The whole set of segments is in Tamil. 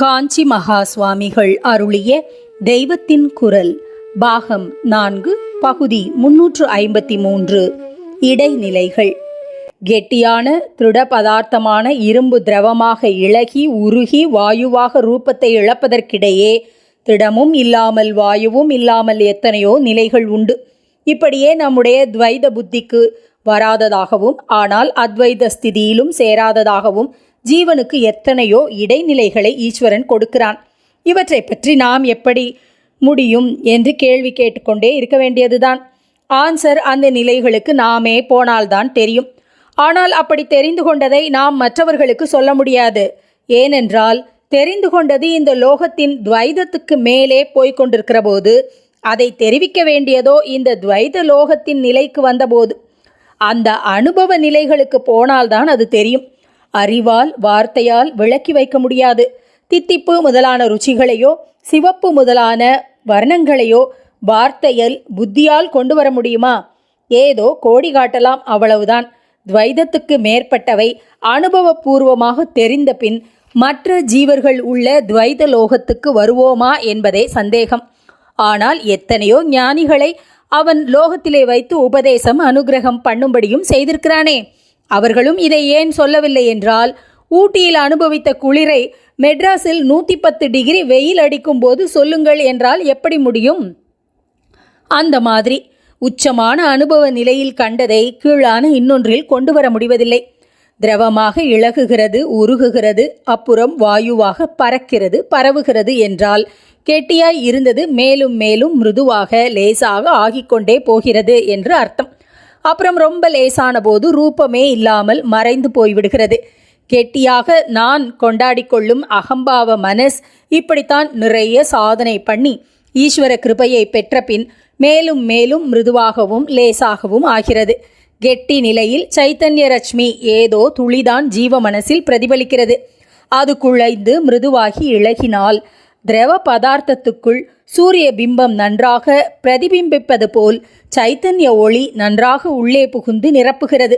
காஞ்சி மகா சுவாமிகள் அருளிய தெய்வத்தின் குரல் பாகம் நான்கு பகுதி முன்னூற்று ஐம்பத்தி மூன்று இடைநிலைகள். கெட்டியான திருட பதார்த்தமான இரும்பு திரவமாக இளகி உருகி வாயுவாக ரூபத்தை இழப்பதற்கிடையே திடமும் இல்லாமல் வாயுவும் இல்லாமல் எத்தனையோ நிலைகள் உண்டு. இப்படியே நம்முடைய துவைத புத்திக்கு வராததாகவும் ஆனால் அத்வைத ஸ்திதியிலும் சேராததாகவும் ஜீவனுக்கு எத்தனையோ இடைநிலைகளை ஈஸ்வரன் கொடுக்கிறான். இவற்றை பற்றி நாம் எப்படி முடியும் என்று கேள்வி கேட்டுக்கொண்டே இருக்க வேண்டியதுதான். ஆன்சர் அந்த நிலைகளுக்கு நாமே போனால்தான் தெரியும். ஆனால் அப்படி தெரிந்து கொண்டதை நாம் மற்றவர்களுக்கு சொல்ல முடியாது. ஏனென்றால் தெரிந்து கொண்டது இந்த லோகத்தின் துவைதத்துக்கு மேலே போய்கொண்டிருக்கிற போது அதை தெரிவிக்க வேண்டியதோ இந்த துவைத லோகத்தின் நிலைக்கு வந்தபோது. அந்த அனுபவ நிலைகளுக்கு போனால்தான் அது தெரியும். அறிவால் வார்த்தையால் விளக்கி வைக்க முடியாது. தித்திப்பு முதலான ருச்சிகளையோ சிவப்பு முதலான வர்ணங்களையோ வார்த்தையில் புத்தியால் கொண்டு வர முடியுமா? ஏதோ கோடி காட்டலாம் அவ்வளவுதான். துவைதத்துக்கு மேற்பட்டவை அனுபவபூர்வமாக தெரிந்த பின் மற்ற ஜீவர்கள் உள்ள துவைத லோகத்துக்கு வருவோமா என்பதே சந்தேகம். ஆனால் எத்தனையோ ஞானிகளை அவன் லோகத்திலே வைத்து உபதேசம் அனுகிரகம் பண்ணும்படியும் செய்திருக்கிறானே. அவர்களும் இதை ஏன் சொல்லவில்லை என்றால் ஊட்டியில் அனுபவித்த குளிரை மெட்ராஸில் நூற்றி பத்து டிகிரி வெயில் அடிக்கும் போது சொல்லுங்கள் என்றால் எப்படி முடியும்? அந்த மாதிரி உச்சமான அனுபவ நிலையில் கண்டதை கீழான இன்னொன்றில் கொண்டு வர முடிவதில்லை. திரவமாக இழகுகிறது உருகுகிறது அப்புறம் வாயுவாக பறக்கிறது பரவுகிறது என்றால் கெட்டியாய் இருந்தது மேலும் மேலும் மிருதுவாக லேசாக ஆகிக்கொண்டே போகிறது என்று அர்த்தம். அப்புறம் ரொம்ப லேசான போது ரூபமே இல்லாமல் மறைந்து போய்விடுகிறது. கெட்டியாக நான் கொண்டாடி கொள்ளும் அகம்பாவ மனஸ் இப்படித்தான் நிறைய சாதனை பண்ணி ஈஸ்வர கிருபையை பெற்ற பின் மேலும் மேலும் மிருதுவாகவும் லேசாகவும் ஆகிறது. கெட்டி நிலையில் சைத்தன்ய ரட்சுமி ஏதோ துளிதான் ஜீவ மனசில் பிரதிபலிக்கிறது. அது குழைந்து மிருதுவாகி இழகினால் திரவ பதார்த்தத்துக்குள் சூரிய பிம்பம் நன்றாக பிரதிபிம்பிப்பது போல் சைத்தன்ய ஒளி நன்றாக உள்ளே புகுந்து நிரப்புகிறது.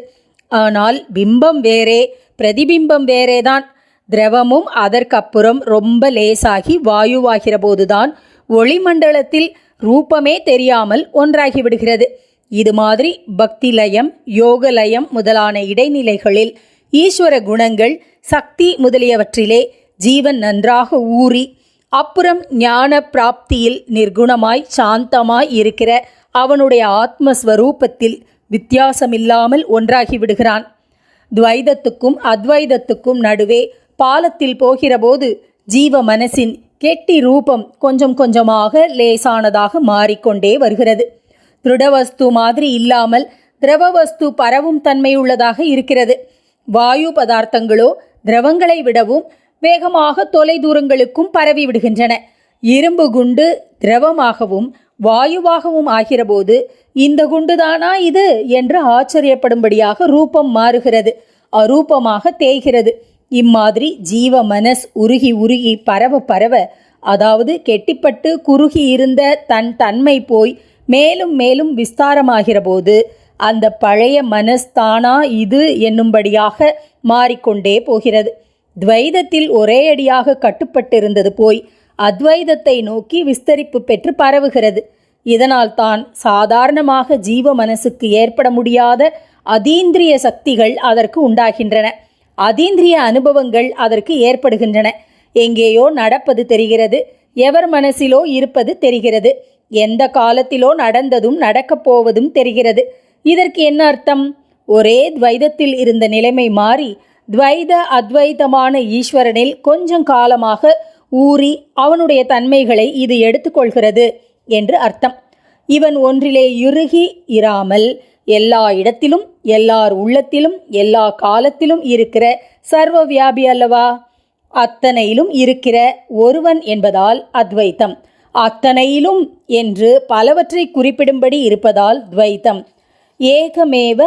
ஆனால் பிம்பம் வேறே பிரதிபிம்பம் வேறேதான். திரவமும் அதற்கப்புறம் ரொம்ப லேசாகி வாயுவாகிற போதுதான் ஒளிமண்டலத்தில் ரூபமே தெரியாமல் ஒன்றாகி விடுகிறது. இது மாதிரி பக்தி லயம் யோக லயம் முதலான இடைநிலைகளில் ஈஸ்வர குணங்கள் சக்தி முதலியவற்றிலே ஜீவன் நன்றாக ஊறி அப்புறம் ஞான பிராப்தியில் நிர்குணமாய் சாந்தமாய் இருக்கிற அவனுடைய ஆத்மஸ்வரூபத்தில் வித்தியாசமில்லாமல் ஒன்றாகி விடுகிறான். துவைதத்துக்கும் அத்வைதத்துக்கும் நடுவே பாலத்தில் போகிறபோது ஜீவ மனசின் கெட்டி ரூபம் கொஞ்சம் கொஞ்சமாக லேசானதாக மாறிக்கொண்டே வருகிறது. திருடவஸ்து மாதிரி இல்லாமல் திரவ வஸ்து பரவும் தன்மையுள்ளதாக இருக்கிறது. வாயு பதார்த்தங்களோ திரவங்களை விடவும் வேகமாக தொலை தூரங்களுக்கும் பரவி விடுகின்றன. இரும்பு குண்டு திரவமாகவும் வாயுவாகவும் ஆகிறபோது இந்த குண்டுதானா இது? என்று ஆச்சரியப்படும்படியாக ரூபம் மாறுகிறது. அரூபமாக தேய்கிறது. இம்மாதிரி ஜீவ மனஸ் உருகி உருகி பரவ பரவ அதாவது கெட்டிப்பட்டு குறுகி இருந்த தன் தன்மை போய் மேலும் மேலும் விஸ்தாரமாகிற போது அந்த பழைய மனஸ் தானா இது? என்னும்படியாக மாறிக்கொண்டே போகிறது. துவைதத்தில் ஒரே அடியாக கட்டுப்பட்டிருந்தது போய் அத்வைதத்தை நோக்கி விஸ்தரிப்பு பெற்று பரவுகிறது. இதனால் தான் சாதாரணமாக ஜீவ மனசுக்கு ஏற்பட முடியாத அதீந்திரிய சக்திகள் அதற்கு உண்டாகின்றன. அதீந்திரிய அனுபவங்கள் அதற்கு ஏற்படுகின்றன. எங்கேயோ நடப்பது தெரிகிறது. எவர் மனசிலோ இருப்பது தெரிகிறது. எந்த காலத்திலோ நடந்ததும் நடக்கப் போவதும் தெரிகிறது. இதற்கு என்ன அர்த்தம்? ஒரே துவைதத்தில் இருந்த நிலைமை மாறி துவைத அத்வைதமான ஈஸ்வரனில் கொஞ்சம் காலமாக ஊறி அவனுடைய தன்மைகளை இது எடுத்துக்கொள்கிறது என்று அர்த்தம். இவன் ஒன்றிலே இறுகி இராமல் எல்லா இடத்திலும் எல்லார் உள்ளத்திலும் எல்லா காலத்திலும் இருக்கிற சர்வ வியாபி அல்லவா? அத்தனையிலும் இருக்கிற ஒருவன் என்பதால் அத்வைத்தம். அத்தனையிலும் என்று பலவற்றை குறிப்பிடும்படி இருப்பதால் துவைத்தம். ஏகமேவ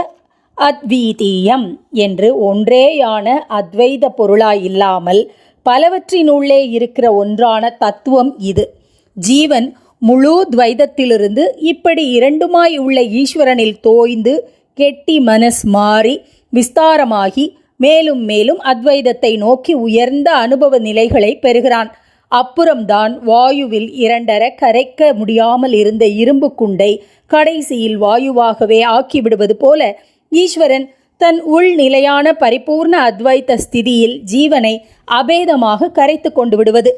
அத்வீதீயம் என்று ஒன்றேயான அத்வைத பொருளாயில்லாமல் பலவற்றினுள்ளே இருக்கிற ஒன்றான தத்துவம் இது. ஜீவன் முழு துவைதத்திலிருந்து இப்படி இரண்டுமாய் உள்ள ஈஸ்வரனில் தோய்ந்து கெட்டி மனஸ் மாறி விஸ்தாரமாகி மேலும் மேலும் அத்வைதத்தை நோக்கி உயர்ந்த அனுபவ நிலைகளை பெறுகிறான். அப்புறம்தான் வாயுவில் இரண்டர கரைக்க முடியாமல் இருந்த இரும்பு குண்டை கடைசியில் வாயுவாகவே ஆக்கிவிடுவது போல ஈஸ்வரன் தன் உள் நிலையான பரிபூர்ண அத்வைத ஸ்திதியில் ஜீவனை அபேதமாக கரைத்து கொண்டு விடுவது.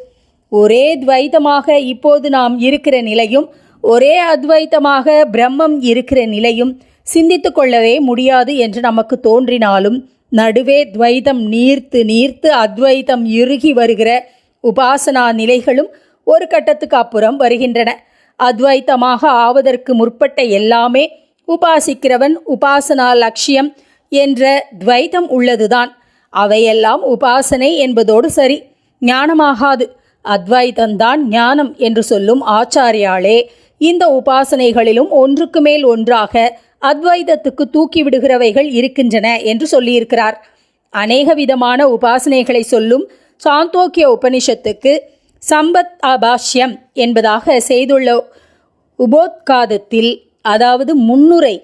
ஒரே துவைதமாக இப்போது நாம் இருக்கிற நிலையும் ஒரே அத்வைத்தமாக பிரம்மம் இருக்கிற நிலையும் சிந்தித்து கொள்ளவே முடியாது என்று நமக்கு தோன்றினாலும் நடுவே துவைதம் நீர்த்து நீர்த்து அத்வைதம் இறுகி வருகிற உபாசனா நிலைகளும் ஒரு கட்டத்துக்கு அப்புறம் வருகின்றன. அத்வைத்தமாக ஆவதற்கு முற்பட்ட எல்லாமே உபாசிக்கிறவன் உபாசனா லட்சியம் என்ற துவைதம் உள்ளதுதான். அவையெல்லாம் உபாசனை என்பதோடு சரி. ஞானமாகாது. அத்வைதந்தான் ஞானம் என்று சொல்லும் ஆச்சாரியாலே இந்த உபாசனைகளிலும் ஒன்றுக்கு மேல் ஒன்றாக அத்வைதத்துக்கு தூக்கி விடுகிறவைகள் இருக்கின்றன என்று சொல்லியிருக்கிறார். அநேக விதமான உபாசனைகளை சொல்லும் சாந்தோக்கிய உபனிஷத்துக்கு சம்பத் அபாஷ்யம் என்பதாக செய்துள்ள உபோத்காதத்தில் அதாவது முன்னுரை.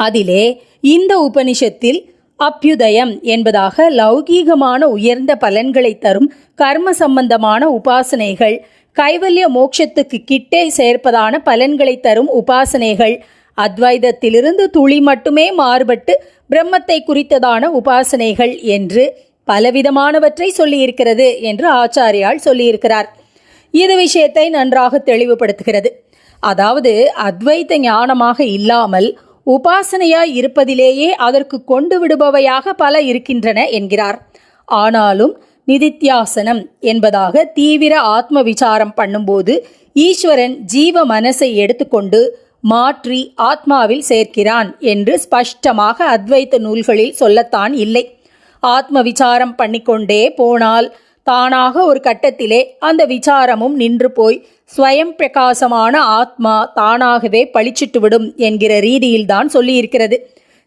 அதிலே இந்த உபனிஷத்தில் அப்யுதயம் என்பதாக லௌகீகமான உயர்ந்த பலன்களை தரும் கர்ம சம்பந்தமான உபாசனைகள் கைவல்ய மோட்சத்துக்கு கிட்டே சேர்ப்பதான பலன்களை தரும் உபாசனைகள் அத்வைதத்திலிருந்து துளி மட்டுமே மாறுபட்டு பிரம்மத்தை குறித்ததான உபாசனைகள் என்று பலவிதமானவற்றை சொல்லியிருக்கிறது என்று ஆச்சாரியால் சொல்லியிருக்கிறார். இது விஷயத்தை நன்றாக தெளிவுபடுத்துகிறது. அதாவது அத்வைத ஞானமாக இல்லாமல் உபாசனையாய் இருப்பதிலேயே அதற்கு கொண்டு விடுபவையாக பல இருக்கின்றன என்கிறார். ஆனாலும் நிதித்தியாசனம் என்பதாக தீவிர ஆத்ம விசாரம் பண்ணும்போது ஈஸ்வரன் ஜீவ மனசை எடுத்துக்கொண்டு மாற்றி ஆத்மாவில் சேர்க்கிறான் என்று ஸ்பஷ்டமாக அத்வைத்த நூல்களில் சொல்லத்தான் இல்லை. ஆத்ம விசாரம் பண்ணிக்கொண்டே போனால் தானாக ஒரு கட்டத்திலே அந்த விசாரமும் நின்று போய் ஸ்வயம் பிரகாசமான ஆத்மா தானாகவே பளிச்சிட்டு விடும் என்கிற ரீதியில்தான் சொல்லியிருக்கிறது.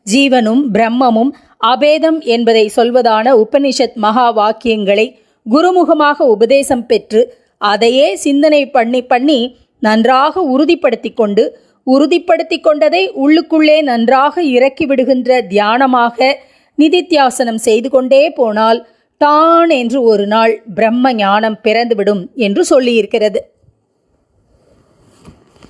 ஜீவனும் பிரம்மமும் அபேதம் என்பதை சொல்வதான உபனிஷத் மகா வாக்கியங்களை குருமுகமாக உபதேசம் பெற்று அதையே சிந்தனை பண்ணி பண்ணி நன்றாக உறுதிப்படுத்தி கொண்டு உறுதிப்படுத்தி கொண்டதை உள்ளுக்குள்ளே நன்றாக இறக்கி விடுகின்ற தியானமாக நிதித்தியாசனம் செய்து கொண்டே போனால் தான் என்று ஒரு நாள் பிரம்ம ஞானம் பிறந்துவிடும் என்று சொல்லியிருக்கிறது.